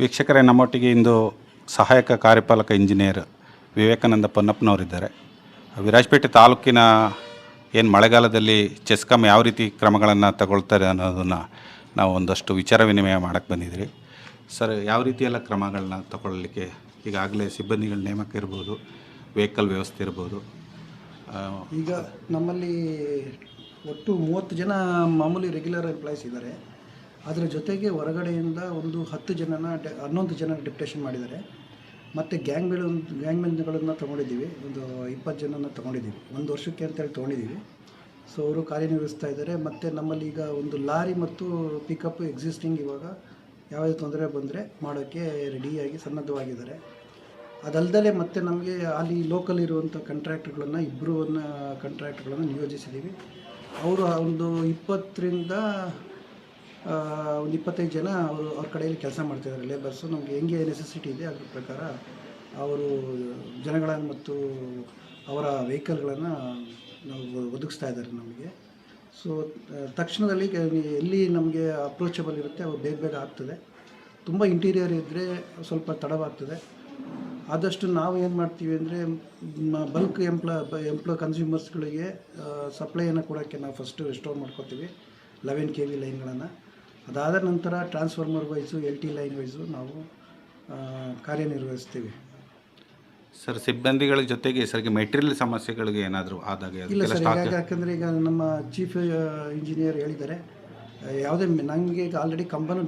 ವೀಕ್ಷಕರೇ, ನಮ್ಮೊಟ್ಟಿಗೆ ಇಂದು ಸಹಾಯಕ ಕಾರ್ಯಪಾಲಕ ಇಂಜಿನಿಯರ್ ವಿವೇಕಾನಂದ ಪೊನ್ನಪ್ಪನವರಿದ್ದಾರೆ. ವಿರಾಜಪೇಟೆ ತಾಲೂಕಿನ ಏನು ಮಳೆಗಾಲದಲ್ಲಿ ಚೆಸ್ಕಾಮ್ ಯಾವ ರೀತಿ ಕ್ರಮಗಳನ್ನು ತಗೊಳ್ತಾರೆ ಅನ್ನೋದನ್ನು ನಾವು ಒಂದಷ್ಟು ವಿಚಾರ ವಿನಿಮಯ ಮಾಡೋಕ್ಕೆ ಬಂದಿದ್ದೀರಿ. ಸರ್, ಯಾವ ರೀತಿಯೆಲ್ಲ ಕ್ರಮಗಳನ್ನ ತಗೊಳ್ಳಲಿಕ್ಕೆ ಈಗಾಗಲೇ ಸಿಬ್ಬಂದಿಗಳ ನೇಮಕ ಇರ್ಬೋದು, ವೆಹಿಕಲ್ ವ್ಯವಸ್ಥೆ ಇರ್ಬೋದು ಈಗ ನಮ್ಮಲ್ಲಿ ಒಟ್ಟು ಮೂವತ್ತು ಜನ ಮಾಮೂಲಿ ರೆಗ್ಯುಲರ್ ಎಂಪ್ಲಾಯೀಸ್ ಇದ್ದಾರೆ. ಅದರ ಜೊತೆಗೆ ಹೊರಗಡೆಯಿಂದ ಒಂದು ಹತ್ತು ಜನನ ಡೆ ಹನ್ನೊಂದು ಜನ ಡಿಪ್ಟೇಷನ್ ಮಾಡಿದ್ದಾರೆ. ಮತ್ತು ಗ್ಯಾಂಗ್ಗಳು ಗ್ಯಾಂಗ್ಮೆನ್ಗಳನ್ನು ತೊಗೊಂಡಿದ್ದೀವಿ. ಒಂದು ಇಪ್ಪತ್ತು ಜನನ ತೊಗೊಂಡಿದ್ದೀವಿ. ಒಂದು ವರ್ಷಕ್ಕೆ ಅಂತೇಳಿ ತೊಗೊಂಡಿದ್ದೀವಿ. ಸೊ ಅವರು ಕಾರ್ಯನಿರ್ವಹಿಸ್ತಾ ಇದ್ದಾರೆ. ಮತ್ತು ನಮ್ಮಲ್ಲಿ ಈಗ ಒಂದು ಲಾರಿ ಮತ್ತು ಪಿಕಪ್ ಎಕ್ಸಿಸ್ಟಿಂಗ್ ಇವಾಗ ಯಾವುದೇ ತೊಂದರೆ ಬಂದರೆ ಮಾಡೋಕ್ಕೆ ರೆಡಿಯಾಗಿ ಸನ್ನದ್ಧವಾಗಿದ್ದಾರೆ. ಅದಲ್ಲದೆ ಮತ್ತೆ ನಮಗೆ ಅಲ್ಲಿ ಲೋಕಲ್ ಇರುವಂಥ ಕಾಂಟ್ರಾಕ್ಟ್ಗಳನ್ನು ಇಬ್ಬರನ್ನ ಕಾಂಟ್ರಾಕ್ಟ್ಗಳನ್ನು ನಿಯೋಜಿಸಿದ್ದೀವಿ. ಅವರು ಒಂದು ಇಪ್ಪತ್ತರಿಂದ ಒಂದು ಇಪ್ಪತ್ತೈದು ಜನ ಅವರು ಅವ್ರ ಕಡೆಯಲ್ಲಿ ಕೆಲಸ ಮಾಡ್ತಿದ್ದಾರೆ ಲೇಬರ್ಸು ನಮಗೆ ಹೆಂಗೆ ನೆಸೆಸಿಟಿ ಇದೆ ಅದ್ರ ಪ್ರಕಾರ ಅವರು ಜನಗಳನ್ನು ಮತ್ತು ಅವರ ವೆಹಿಕಲ್ಗಳನ್ನು ನಾವು ಒದಗಿಸ್ತಾ ಇದ್ದಾರೆ ನಮಗೆ. ಸೊ ತಕ್ಷಣದಲ್ಲಿ ಎಲ್ಲಿ ನಮಗೆ ಅಪ್ರೋಚಬಲ್ ಇರುತ್ತೆ ಅವು ಬೇಗ ಬೇಗ ಆಗ್ತದೆ. ತುಂಬ ಇಂಟೀರಿಯರ್ ಇದ್ದರೆ ಸ್ವಲ್ಪ ತಡವಾಗ್ತದೆ. ಆದಷ್ಟು ನಾವು ಏನು ಮಾಡ್ತೀವಿ ಅಂದರೆ ಬಲ್ಕ್ ಎಂಪ್ಲ ಎಂಪ್ಲಾಯ್ ಕನ್ಸ್ಯೂಮರ್ಸ್ಗಳಿಗೆ ಸಪ್ಲೈಯನ್ನು ಕೊಡೋಕ್ಕೆ ನಾವು ಫಸ್ಟು ರೆಸ್ಟೋರ್ ಮಾಡ್ಕೋತೀವಿ. ಲೆವೆನ್ ಕೆ ವಿ ಲೈನ್ಗಳನ್ನು ಅದಾದ ನಂತರ transformer wise L T line wise ನಾವು ಕಾರ್ಯನಿರ್ವಹಿಸ್ತೀವಿ. ಸರ್ ಸಿಬ್ಬಂದಿಗಳ ಜೊತೆಗೆ ಸರಿಗೆ ಮೆಟೀರಿಯಲ್ ಸಮಸ್ಯೆಗಳಿಗೆ ಏನಾದರೂ ಆದಾಗ ಇಲ್ಲ ಅದಕ್ಕೆಲ್ಲ ಸರ್ ಈಗ ಯಾಕಂದರೆ ಈಗ ನಮ್ಮ ಚೀಫ್ ಇಂಜಿನಿಯರ್ ಹೇಳಿದ್ದಾರೆ. ಯಾವುದೇ ನನಗೆ ಈಗ ಆಲ್ರೆಡಿ ಕಂಬನ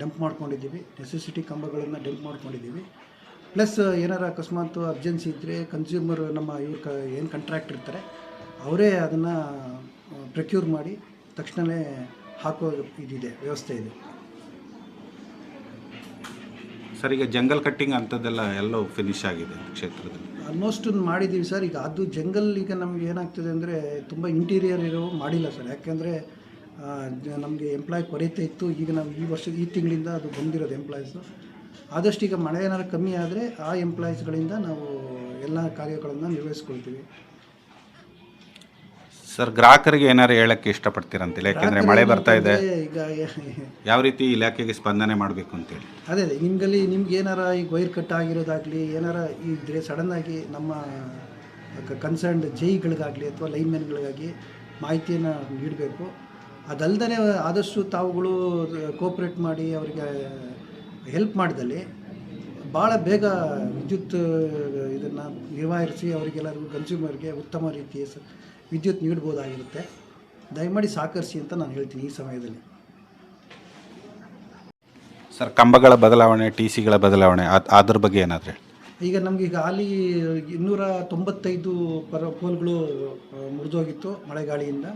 ಡಂಪ್ ಮಾಡ್ಕೊಂಡಿದ್ದೀವಿ. ನೆಸೆಸಿಟಿ ಕಂಬಗಳನ್ನು ಡಂಪ್ ಮಾಡ್ಕೊಂಡಿದ್ದೀವಿ. ಪ್ಲಸ್ ಏನಾರು ಅಕಸ್ಮಾತ್ ಅರ್ಜೆನ್ಸಿ ಇದ್ದರೆ ಕನ್ಸ್ಯೂಮರ್ ನಮ್ಮ ಇವ್ರ ಕ ಏನು ಕಾಂಟ್ರಾಕ್ಟ್ ಇರ್ತಾರೆ ಅವರೇ ಅದನ್ನು ಪ್ರಕ್ಯೂರ್ ಮಾಡಿ ತಕ್ಷಣವೇ ಹಾಕೋ ಇದಿದೆ ವ್ಯವಸ್ಥೆ ಇದೆ. ಸರ್ ಈಗ ಜಂಗಲ್ ಕಟ್ಟಿಂಗ್ ಅಂಥದ್ದೆಲ್ಲ ಎಲ್ಲೋ ಫಿನಿಶ್ ಆಗಿದೆ ಕ್ಷೇತ್ರದಲ್ಲಿ? ಆಲ್ಮೋಸ್ಟ್ ಮಾಡಿದ್ದೀವಿ ಸರ್. ಈಗ ಅದು ಜಂಗಲ್ ಈಗ ನಮ್ಗೆ ಏನಾಗ್ತದೆ ಅಂದರೆ ತುಂಬ ಇಂಟೀರಿಯರ್ ಇರೋ ಮಾಡಿಲ್ಲ ಸರ್. ಯಾಕೆಂದರೆ ನಮಗೆ ಎಂಪ್ಲಾಯ್ ಕೊರತೆ ಇತ್ತು. ಈಗ ನಾವು ಈ ವರ್ಷ ಈ ತಿಂಗಳಿಂದ ಅದು ಬಂದಿರೋದು ಎಂಪ್ಲಾಯೀಸು ಆದಷ್ಟು ಈಗ ಮಳೆ ಏನಾದ್ರು ಕಮ್ಮಿ ಆದರೆ ಆ ಎಂಪ್ಲಾಯೀಸ್ಗಳಿಂದ ನಾವು ಎಲ್ಲ ಕಾರ್ಯಗಳನ್ನು ನಿರ್ವಹಿಸ್ಕೊಳ್ತೀವಿ. ಸರ್ ಗ್ರಾಹಕರಿಗೆ ಏನಾರು ಹೇಳಕ್ಕೆ ಇಷ್ಟಪಡ್ತೀರಂತಿಲ್ಲ ಯಾಕೆಂದ್ರೆ ಮಳೆ ಬರ್ತಾ ಇದೆ. ಈಗ ಯಾವ ರೀತಿ ಇಲಾಖೆಗೆ ಸ್ಪಂದನೆ ಮಾಡಬೇಕು ಅಂತೇಳಿ? ಅದೇ ಅದೇ ನಿಮ್ಗಲ್ಲಿ ನಿಮ್ಗೆ ಏನಾರ ಈಗ ವೈರ್ ಕಟ್ ಆಗಿರೋದಾಗಲಿ ಏನಾರ ಇದ್ದರೆ ಸಡನ್ನಾಗಿ ನಮ್ಮ ಕನ್ಸರ್ನ್ಡ್ ಜೈಗಳಿಗಾಗಲಿ ಅಥವಾ ಲೈನ್ಮ್ಯಾನ್ಗಳಿಗಾಗಿ ಮಾಹಿತಿಯನ್ನು ನೀಡಬೇಕು. ಅದಲ್ದೇ ಆದಷ್ಟು ತಾವುಗಳು ಕೋಪ್ರೇಟ್ ಮಾಡಿ ಅವರಿಗೆ ಹೆಲ್ಪ್ ಮಾಡಿದಲ್ಲಿ ಭಾಳ ಬೇಗ ವಿದ್ಯುತ್ ಇದನ್ನು ನಿರ್ವಹಿಸಿ ಅವರಿಗೆಲ್ಲರಿಗೂ ಕನ್ಸ್ಯೂಮರ್ಗೆ ಉತ್ತಮ ರೀತಿಯ ವಿದ್ಯುತ್ ನೀಡ್ಬೋದಾಗಿರುತ್ತೆ. ದಯಮಾಡಿ ಸಹಕರಿಸಿ ಅಂತ ನಾನು ಹೇಳ್ತೀನಿ ಈ ಸಮಯದಲ್ಲಿ. ಸರ್ ಕಂಬಗಳ ಬದಲಾವಣೆ ಟಿ ಸಿಗಳ ಬದಲಾವಣೆ ಅದರ ಅದ್ರ ಬಗ್ಗೆ ಏನಾದರೆ? ಈಗ ನಮಗೆ ಈಗ ಅಲ್ಲಿ ಇನ್ನೂರ ತೊಂಬತ್ತೈದು ಪರ ಪೋಲ್ಗಳು ಮುರಿದೋಗಿತ್ತು ಮಳೆಗಾಳಿಯಿಂದ.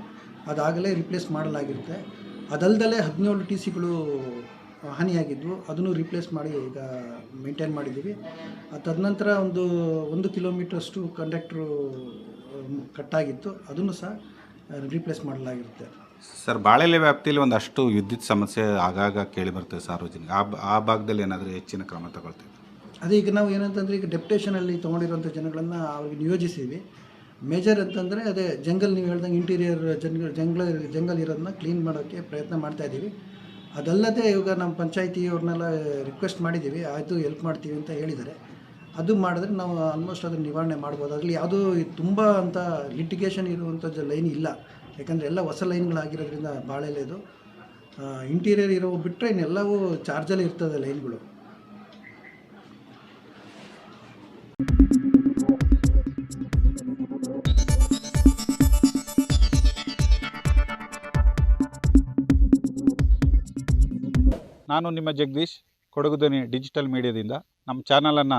ಅದಾಗಲೇ ರಿಪ್ಲೇಸ್ ಮಾಡಲಾಗಿರುತ್ತೆ. ಅದಲ್ದಲೇ ಹದಿನೇಳು ಟಿ ಸಿಗಳು ಹಾನಿಯಾಗಿದ್ವು. ಅದನ್ನು ರಿಪ್ಲೇಸ್ ಮಾಡಿ ಈಗ ಮೇಂಟೈನ್ ಮಾಡಿದ್ದೀವಿ. ಅದು ತದನಂತರ ಒಂದು ಒಂದು ಕಿಲೋಮೀಟ್ರಷ್ಟು ಕಂಡಕ್ಟ್ರು ಕಟ್ಟಾಗಿತ್ತು ಅದನ್ನು ಸಹ ರೀಪ್ಲೇಸ್ ಮಾಡಲಾಗಿರುತ್ತೆ. ಸರ್ ಬಾಳೆಲೆ ವ್ಯಾಪ್ತಿಯಲ್ಲಿ ಒಂದಷ್ಟು ವಿದ್ಯುತ್ ಸಮಸ್ಯೆ ಆಗಾಗ ಕೇಳಿ ಬರ್ತದೆ ಸಾರ್ವಜನಿಕ. ಆ ಬ- ಆ ಭಾಗದಲ್ಲಿ ಏನಾದರೂ ಹೆಚ್ಚಿನ ಕ್ರಮ ತಗೊಳ್ತೀವಿ ಅದೇ ಈಗ ನಾವು ಏನಂತಂದರೆ ಈಗ ಡೆಪ್ಟೇಷನಲ್ಲಿ ತೊಗೊಂಡಿರುವಂಥ ಜನಗಳನ್ನು ಅವ್ರಿಗೆ ನಿಯೋಜಿಸಿದ್ವಿ. ಮೇಜರ್ ಅಂತಂದರೆ ಅದೇ ಜಂಗಲ್ ನೀವು ಹೇಳ್ದಂಗೆ ಇಂಟೀರಿಯರ್ ಜಂಗಲ್ ಜಂಗಲ್ ಜಂಗಲ್ ಇರೋದನ್ನ ಕ್ಲೀನ್ ಮಾಡೋಕ್ಕೆ ಪ್ರಯತ್ನ ಮಾಡ್ತಾ ಇದ್ದೀವಿ. ಅದಲ್ಲದೆ ಇವಾಗ ನಮ್ಮ ಪಂಚಾಯಿತಿಯವ್ರನ್ನೆಲ್ಲ ರಿಕ್ವೆಸ್ಟ್ ಮಾಡಿದ್ದೀವಿ. ಆಯಿತು ಹೆಲ್ಪ್ ಮಾಡ್ತೀವಿ ಅಂತ ಹೇಳಿದ್ದಾರೆ. ಅದು ಮಾಡಿದ್ರೆ ನಾವು ಆಲ್ಮೋಸ್ಟ್ ಅದನ್ನು ನಿವಾರಣೆ ಮಾಡ್ಬೋದು. ಅದರಲ್ಲಿ ಯಾವುದೂ ತುಂಬ ಅಂತ ಲಿಟಿಗೇಷನ್ ಇರುವಂಥದ್ದು ಲೈನ್ ಇಲ್ಲ. ಯಾಕಂದರೆ ಎಲ್ಲ ಹೊಸ ಲೈನ್ಗಳಾಗಿರೋದ್ರಿಂದ ಬಾಳೆಲೆದು ಇಂಟೀರಿಯರ್ ಇರೋ ಬಿಟ್ಟರೆ ಇನ್ನೆಲ್ಲವೂ ಚಾರ್ಜಲ್ಲಿ ಇರ್ತದೆ ಲೈನ್ಗಳು ನಾನು ನಿಮ್ಮ ಜಗದೀಶ್ ಕೊಡಗುದನಿ ಡಿಜಿಟಲ್ ಮೀಡಿಯಾದಿಂದ ನಮ್ಮ ಚಾನಲನ್ನು